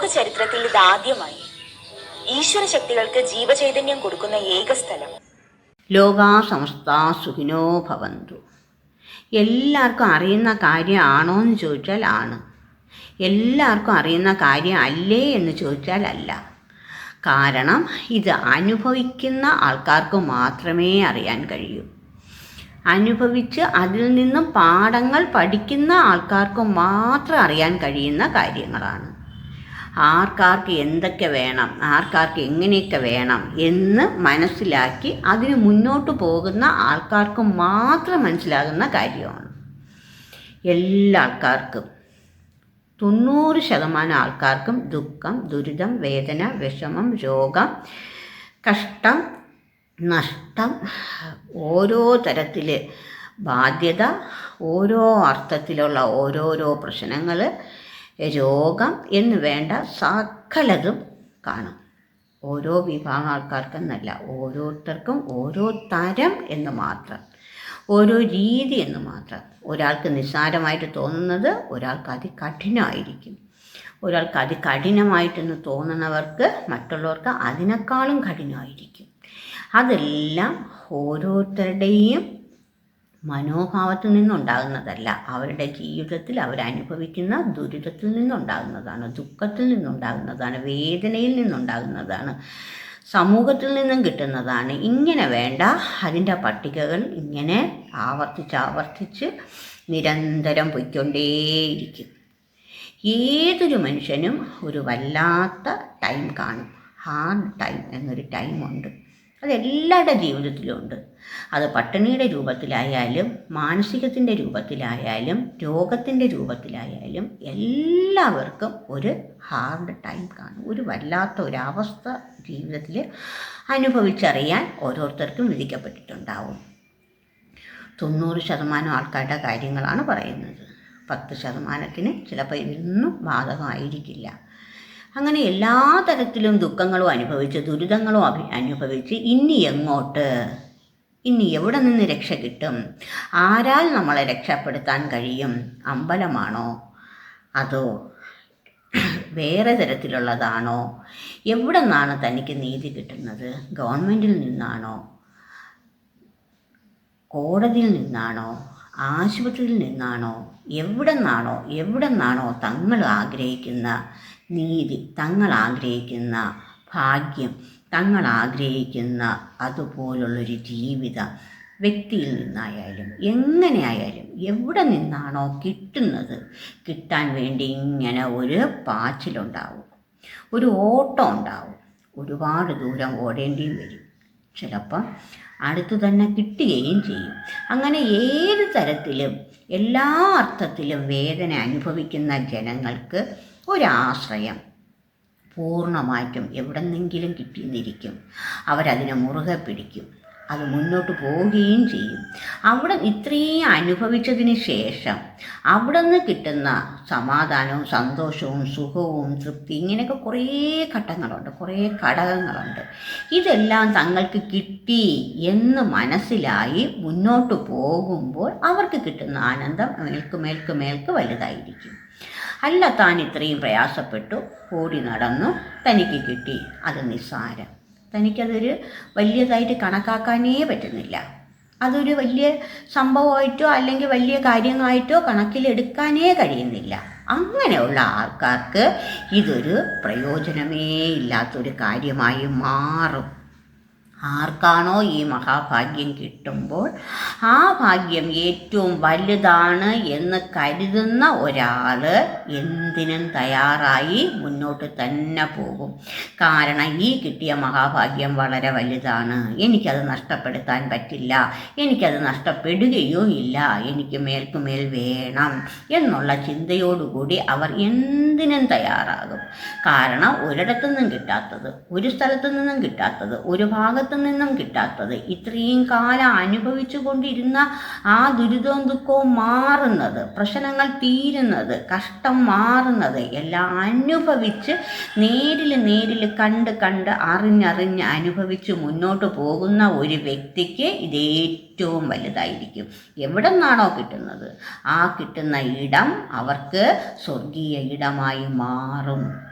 ലോക ചരിത്രത്തിൽ ഇതാദ്യമായി ഈശ്വര ശക്തികൾക്ക് ജീവചൈതന്യം കൊടുക്കുന്ന ഏക സ്ഥലം. ലോകാ സമസ്ത സുഖിനോ ഭവന്തു. എല്ലാവർക്കും അറിയുന്ന കാര്യമാണോ എന്ന് ചോദിച്ചാൽ ആണ്. എല്ലാവർക്കും അറിയുന്ന കാര്യം അല്ലേ എന്ന് ചോദിച്ചാൽ അല്ല. കാരണം ഇത് അനുഭവിക്കുന്ന ആൾക്കാർക്ക് മാത്രമേ അറിയാൻ കഴിയൂ. അനുഭവിച്ച് അതിൽ നിന്നും പാഠങ്ങൾ പഠിക്കുന്ന ആൾക്കാർക്ക് മാത്രം അറിയാൻ കഴിയുന്ന കാര്യങ്ങളാണ്. ആർക്കാർക്ക് എന്തൊക്കെ വേണം ആർക്കാർക്ക് എങ്ങനെയൊക്കെ വേണം എന്ന് മനസ്സിലാക്കി അതിന് മുന്നോട്ട് പോകുന്ന ആൾക്കാർക്ക് മാത്രം മനസ്സിലാകുന്ന കാര്യമാണ്. എല്ലാ ആൾക്കാർക്കും തൊണ്ണൂറ് ശതമാനം ആൾക്കാർക്കും ദുഃഖം ദുരിതം വേദന വിഷമം രോഗം കഷ്ടം നഷ്ടം ഓരോ തരത്തിൽ ബാധ്യത ഓരോ അർത്ഥത്തിലുള്ള ഓരോരോ പ്രശ്നങ്ങൾ രോഗം എന്ന് വേണ്ട സകലതും കാണും. ഓരോ വിഭാഗം ആൾക്കാർക്കെന്നല്ല ഓരോരുത്തർക്കും ഓരോ തരം എന്ന് മാത്രം ഓരോ രീതി എന്ന് മാത്രം. ഒരാൾക്ക് നിസ്സാരമായിട്ട് തോന്നുന്നത് ഒരാൾക്ക് അതികഠിനമായിരിക്കും. ഒരാൾക്ക് അതികഠിനമായിട്ടെന്ന് തോന്നുന്നവർക്ക് മറ്റുള്ളവർക്ക് അതിനേക്കാളും കഠിനമായിരിക്കും. അതെല്ലാം ഓരോരുത്തരുടെയും മനോഭാവത്തിൽ നിന്നുണ്ടാകുന്നതല്ല. അവരുടെ ജീവിതത്തിൽ അവരനുഭവിക്കുന്ന ദുരിതത്തിൽ നിന്നുണ്ടാകുന്നതാണ് ദുഃഖത്തിൽ നിന്നുണ്ടാകുന്നതാണ് വേദനയിൽ നിന്നുണ്ടാകുന്നതാണ് സമൂഹത്തിൽ നിന്നും കിട്ടുന്നതാണ്. ഇങ്ങനെ വേണ്ട. അതിന്റെ പട്ടികകൾ ഇങ്ങനെ ആവർത്തിച്ച് ആവർത്തിച്ച് നിരന്തരം പൊയ്ക്കൊണ്ടേയിരിക്കും. ഏതൊരു മനുഷ്യനും ഒരു വല്ലാത്ത ടൈം കാണും. ഹാർഡ് ടൈം എന്നൊരു ടൈമുണ്ട്. അത് ജീവിതത്തിലുമുണ്ട് അത് പട്ടിണിയുടെ രൂപത്തിലായാലും മാനസികത്തിന്റെ രൂപത്തിലായാലും രോഗത്തിന്റെ രൂപത്തിലായാലും എല്ലാവർക്കും ഒരു ഹാർഡ് ടൈം കാണും. ഒരു വല്ലാത്ത ഒരവസ്ഥ ജീവിതത്തിൽ അനുഭവിച്ചറിയാൻ ഓരോരുത്തർക്കും വിധിക്കപ്പെട്ടിട്ടുണ്ടാവും. തൊണ്ണൂറ് ശതമാനം ആൾക്കാരുടെ കാര്യങ്ങളാണ് പറയുന്നത്. പത്ത് ശതമാനത്തിന് ചിലപ്പോൾ ഇതൊന്നും ബാധകമായിരിക്കില്ല. അങ്ങനെ എല്ലാ തരത്തിലും ദുഃഖങ്ങളും അനുഭവിച്ച് ദുരിതങ്ങളും അനുഭവിച്ച് ഇനി എങ്ങോട്ട്? ഇനി എവിടെ നിന്ന് രക്ഷ കിട്ടും? ആരാൽ നമ്മളെ രക്ഷപ്പെടുത്താൻ കഴിയും? അമ്പലമാണോ? അതോ വേറെ തരത്തിലുള്ളതാണോ? എവിടെ നിന്നാണ് തനിക്ക് നീതി കിട്ടുന്നത്? ഗവൺമെന്റിൽ നിന്നാണോ? കോടതിയിൽ നിന്നാണോ? ആശുപത്രിയിൽ നിന്നാണോ? എവിടെ നിന്നാണോ എവിടെ നിന്നാണോ തങ്ങൾ ആഗ്രഹിക്കുന്ന നീതി തങ്ങൾ ആഗ്രഹിക്കുന്ന ഭാഗ്യം തങ്ങൾ ആഗ്രഹിക്കുന്ന അതുപോലുള്ളൊരു ജീവിതം വ്യക്തിയിൽ നിന്നായാലും എങ്ങനെയായാലും എവിടെ നിന്നാണോ കിട്ടുന്നത് കിട്ടാൻ വേണ്ടി ഇങ്ങനെ ഒരു പാച്ചിലുണ്ടാവും ഒരു ഓട്ടം ഉണ്ടാവും ഒരുപാട് ദൂരം ഓടേണ്ടിയും വരും. ചിലപ്പം അടുത്തു തന്നെ കിട്ടുകയും ചെയ്യും. അങ്ങനെ ഏത് തരത്തിലും എല്ലാ അർത്ഥത്തിലും വേദന അനുഭവിക്കുന്ന ജനങ്ങൾക്ക് ഒരാശ്രയം പൂർണമായിട്ടും എവിടെന്നെങ്കിലും കിട്ടിയെന്നിരിക്കും. അവരതിനെ മുറുകെ പിടിക്കും. അത് മുന്നോട്ട് പോവുകയും ചെയ്യും. അവിടെ ഇത്രയും അനുഭവിച്ചതിന് ശേഷം അവിടെ നിന്ന് കിട്ടുന്ന സമാധാനവും സന്തോഷവും സുഖവും തൃപ്തി ഇങ്ങനെയൊക്കെ കുറേ ഘട്ടങ്ങളുണ്ട്. കുറേ ഘടകങ്ങളുണ്ട്. ഇതെല്ലാം തങ്ങൾക്ക് കിട്ടി എന്ന് മനസ്സിലായി മുന്നോട്ട് പോകുമ്പോൾ അവർക്ക് കിട്ടുന്ന ആനന്ദം മേൽക്ക് മേൽക്ക് മേൽക്ക് വലുതായിരിക്കും. അല്ല താൻ ഇത്രയും പ്രയാസപ്പെട്ടു ഓടി നടന്നു. തനിക്ക് കിട്ടി. അത് നിസ്സാരം. തനിക്കതൊരു വലിയതായിട്ട് കണക്കാക്കാനേ പറ്റുന്നില്ല. അതൊരു വലിയ സംഭവമായിട്ടോ അല്ലെങ്കിൽ വലിയ കാര്യമായിട്ടോ കണക്കിലെടുക്കാനേ കഴിയുന്നില്ല. അങ്ങനെയുള്ള ആൾക്കാർക്ക് ഇതൊരു പ്രയോജനമേ ഇല്ലാത്തൊരു കാര്യമായി മാറും. ആർക്കാണോ ഈ മഹാഭാഗ്യം കിട്ടുമ്പോൾ ആ ഭാഗ്യം ഏറ്റവും വലുതാണ് എന്ന് കരുതുന്ന ഒരാൾ എന്തിനും തയ്യാറായി മുന്നോട്ട് തന്നെ പോകും. കാരണം ഈ കിട്ടിയ മഹാഭാഗ്യം വളരെ വലുതാണ്. എനിക്കത് നഷ്ടപ്പെടുത്താൻ പറ്റില്ല. എനിക്കത് നഷ്ടപ്പെടുകയോ ഇല്ല. എനിക്ക് മേൽക്കുമേൽ വേണം എന്നുള്ള ചിന്തയോടുകൂടി അവർ എന്തിനും തയ്യാറാകും. കാരണം ഒരിടത്തു നിന്നും കിട്ടാത്തത് ഒരു സ്ഥലത്തു നിന്നും കിട്ടാത്തത് ഒരു ഭാഗത്തു നിന്നും കിട്ടാത്തത്. ഇത്രയും കാലം അനുഭവിച്ചു കൊണ്ടിരുന്ന ആ ദുരിതവും ദുഃഖവും മാറുന്നത് പ്രശ്നങ്ങൾ തീരുന്നത് കഷ്ടം മാറുന്നത് എല്ലാം അനുഭവിച്ച് നേരിൽ നേരിൽ കണ്ട് കണ്ട് അറിഞ്ഞറിഞ്ഞ് അനുഭവിച്ച് മുന്നോട്ട് പോകുന്ന ഒരു വ്യക്തിക്ക് ഇത് ഏറ്റവും വലുതായിരിക്കും. എവിടെ നിന്നാണോ കിട്ടുന്നത്? ആ കിട്ടുന്ന ഇടം അവർക്ക് സ്വർഗീയ ഇടമായി മാറും.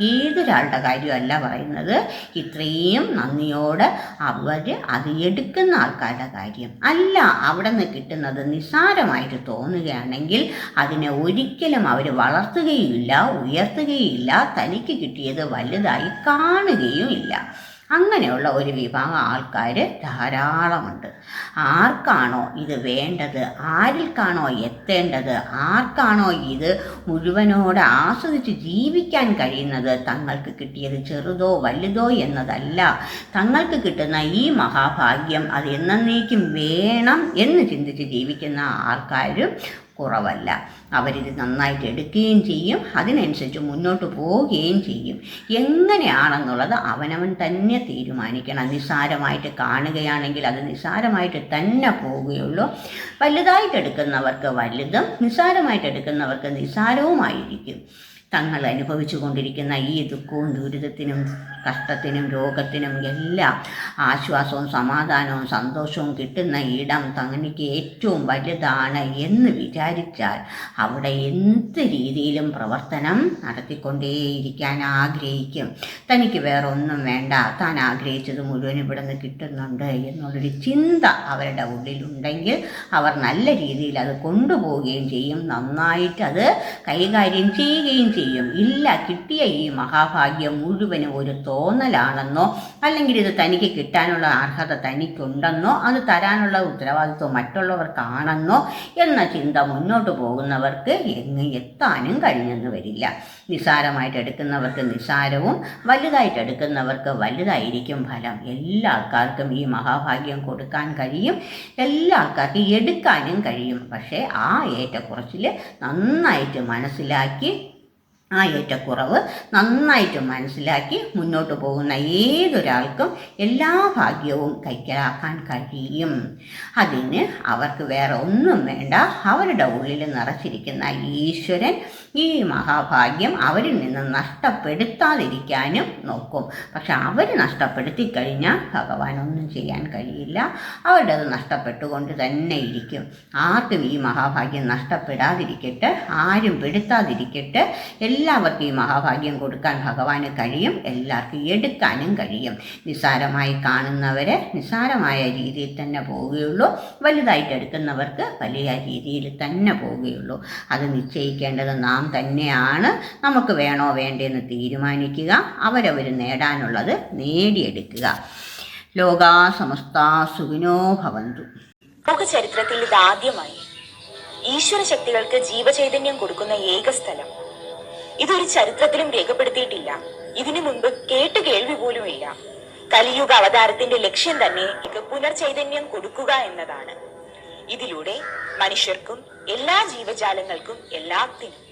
ഏതൊരാളുടെ കാര്യമല്ല പറയുന്നത് ഇത്രയും നന്ദിയോടെ അവർ അത് എടുക്കുന്ന ആൾക്കാരുടെ കാര്യം. അല്ല അവിടെ നിന്ന് കിട്ടുന്നത് നിസ്സാരമായിട്ട് തോന്നുകയാണെങ്കിൽ അതിനെ ഒരിക്കലും അവർ വളർത്തുകയില്ല ഉയർത്തുകയില്ല തനിക്ക് കിട്ടിയത് വലുതായി കാണുകയും ഇല്ല അങ്ങനെയുള്ള ഒരു വിഭാഗം ആൾക്കാർ ധാരാളമുണ്ട്. ആർക്കാണോ ഇത് വേണ്ടത്? ആരിൽക്കാണോ എത്തേണ്ടത്? ആർക്കാണോ ഇത് മുഴുവനോട് ആസ്വദിച്ച് ജീവിക്കാൻ കഴിയുന്നത്? തങ്ങൾക്ക് കിട്ടിയത് ചെറുതോ വലുതോ എന്നതല്ല. തങ്ങൾക്ക് കിട്ടുന്ന ഈ മഹാഭാഗ്യം അത് എന്നേക്കും വേണം എന്ന് ചിന്തിച്ച് ജീവിക്കുന്ന ആൾക്കാരും കുറവല്ല. അവരിത് നന്നായിട്ട് എടുക്കുകയും ചെയ്യും. അതിനനുസരിച്ച് മുന്നോട്ട് പോവുകയും ചെയ്യും. എങ്ങനെയാണെന്നുള്ളത് അവനവൻ തന്നെ തീരുമാനിക്കണം. നിസ്സാരമായിട്ട് കാണുകയാണെങ്കിൽ അത് നിസ്സാരമായിട്ട് തന്നെ പോവുകയുള്ളൂ. വലുതായിട്ട് എടുക്കുന്നവർക്ക് വലുതും നിസ്സാരമായിട്ട് എടുക്കുന്നവർക്ക് നിസ്സാരവുമായിരിക്കും. തങ്ങൾ അനുഭവിച്ചു കൊണ്ടിരിക്കുന്ന ഈ ദുഃഖവും ദുരിതത്തിനും കഷ്ടത്തിനും രോഗത്തിനും എല്ലാം ആശ്വാസവും സമാധാനവും സന്തോഷവും കിട്ടുന്ന ഇടം തങ്ങൾക്ക് ഏറ്റവും വലുതാണ് എന്ന് വിചാരിച്ചാൽ അവിടെ എന്ത് രീതിയിലും പ്രവർത്തനം നടത്തിക്കൊണ്ടേയിരിക്കാൻ ആഗ്രഹിക്കും. തനിക്ക് വേറെ ഒന്നും വേണ്ട. താൻ ആഗ്രഹിച്ചത് മുഴുവൻ ഇവിടെ നിന്ന് കിട്ടുന്നുണ്ട് എന്നുള്ളൊരു ചിന്ത അവരുടെ ഉള്ളിലുണ്ടെങ്കിൽ അവർ നല്ല രീതിയിൽ അത് കൊണ്ടുപോവുകയും ചെയ്യും. നന്നായിട്ട് അത് കൈകാര്യം ചെയ്യുകയും ചെയ്യും. ഇല്ല. കിട്ടിയ ഈ മഹാഭാഗ്യം മുഴുവനും ഒരു തോന്നലാണെന്നോ അല്ലെങ്കിൽ ഇത് തനിക്ക് കിട്ടാനുള്ള അർഹത തനിക്കുണ്ടെന്നോ അത് തരാനുള്ള ഉത്തരവാദിത്വം മറ്റുള്ളവർക്കാണെന്നോ എന്ന ചിന്ത മുന്നോട്ട് പോകുന്നവർക്ക് എങ്ങ് എത്താനും കഴിഞ്ഞെന്ന് വരില്ല. നിസാരമായിട്ട് എടുക്കുന്നവർക്ക് നിസാരവും വലുതായിട്ട് എടുക്കുന്നവർക്ക് വലുതായിരിക്കും ഫലം. എല്ലാ ആൾക്കാർക്കും ഈ മഹാഭാഗ്യം കൊടുക്കാൻ കഴിയും. എല്ലാ ആൾക്കാർക്കും എടുക്കാനും കഴിയും. പക്ഷേ ആ ഏറ്റക്കുറച്ചിൽ നന്നായിട്ട് മനസ്സിലാക്കി ആ ഏറ്റക്കുറവ് നന്നായിട്ട് മനസ്സിലാക്കി മുന്നോട്ട് പോകുന്ന ഏതൊരാൾക്കും എല്ലാ ഭാഗ്യവും കൈക്കലാക്കാൻ കഴിയും. അതിന് അവർക്ക് വേറെ ഒന്നും വേണ്ട. അവരുടെ ഉള്ളിൽ നിറച്ചിരിക്കുന്ന ഈശ്വരൻ ഈ മഹാഭാഗ്യം അവരിൽ നിന്ന് നഷ്ടപ്പെടുത്താതിരിക്കാനും നോക്കും. പക്ഷെ അവർ നഷ്ടപ്പെടുത്തി കഴിഞ്ഞാൽ ഭഗവാൻ ഒന്നും ചെയ്യാൻ കഴിയില്ല. അവരുടെ അത് നഷ്ടപ്പെട്ടുകൊണ്ട് തന്നെ ഇരിക്കും. ആർക്കും ഈ മഹാഭാഗ്യം നഷ്ടപ്പെടാതിരിക്കട്ടെ ആരും പെടുത്താതിരിക്കട്ടെ. എല്ലാവർക്കും ഈ മഹാഭാഗ്യം കൊടുക്കാൻ ഭഗവാന് കഴിയും എല്ലാവർക്കും എടുക്കാനും കഴിയും. നിസ്സാരമായി കാണുന്നവരെ നിസ്സാരമായ രീതിയിൽ തന്നെ പോവുകയുള്ളൂ. വലുതായിട്ട് എടുക്കുന്നവർക്ക് വലിയ രീതിയിൽ തന്നെ പോവുകയുള്ളൂ. അത് നിശ്ചയിക്കേണ്ടത് നാം തന്നെയാണ് നമുക്ക് വേണോ വേണ്ടെന്ന് തീരുമാനിക്കുക അവരവർ നേടാനുള്ളത് നേടിയെടുക്കുക. ലോകാ സമസ്ത സുഖിനോ ഭവന്തു. ലോകചരിത്രത്തിൽ ഇതാദ്യമായി ഈശ്വര ശക്തികൾക്ക് ജീവചൈതന്യം കൊടുക്കുന്ന ഏക സ്ഥലം. ഇതൊരു ചരിത്രത്തിലും രേഖപ്പെടുത്തിയിട്ടില്ല. ഇതിനു മുൻപ് കേട്ട് കേൾവി പോലുമില്ല കലിയുഗ അവതാരത്തിന്റെ ലക്ഷ്യം തന്നെ പുനർചൈതന്യം കൊടുക്കുക എന്നതാണ്. ഇതിലൂടെ മനുഷ്യർക്കും എല്ലാ ജീവജാലങ്ങൾക്കും എല്ലാത്തിനും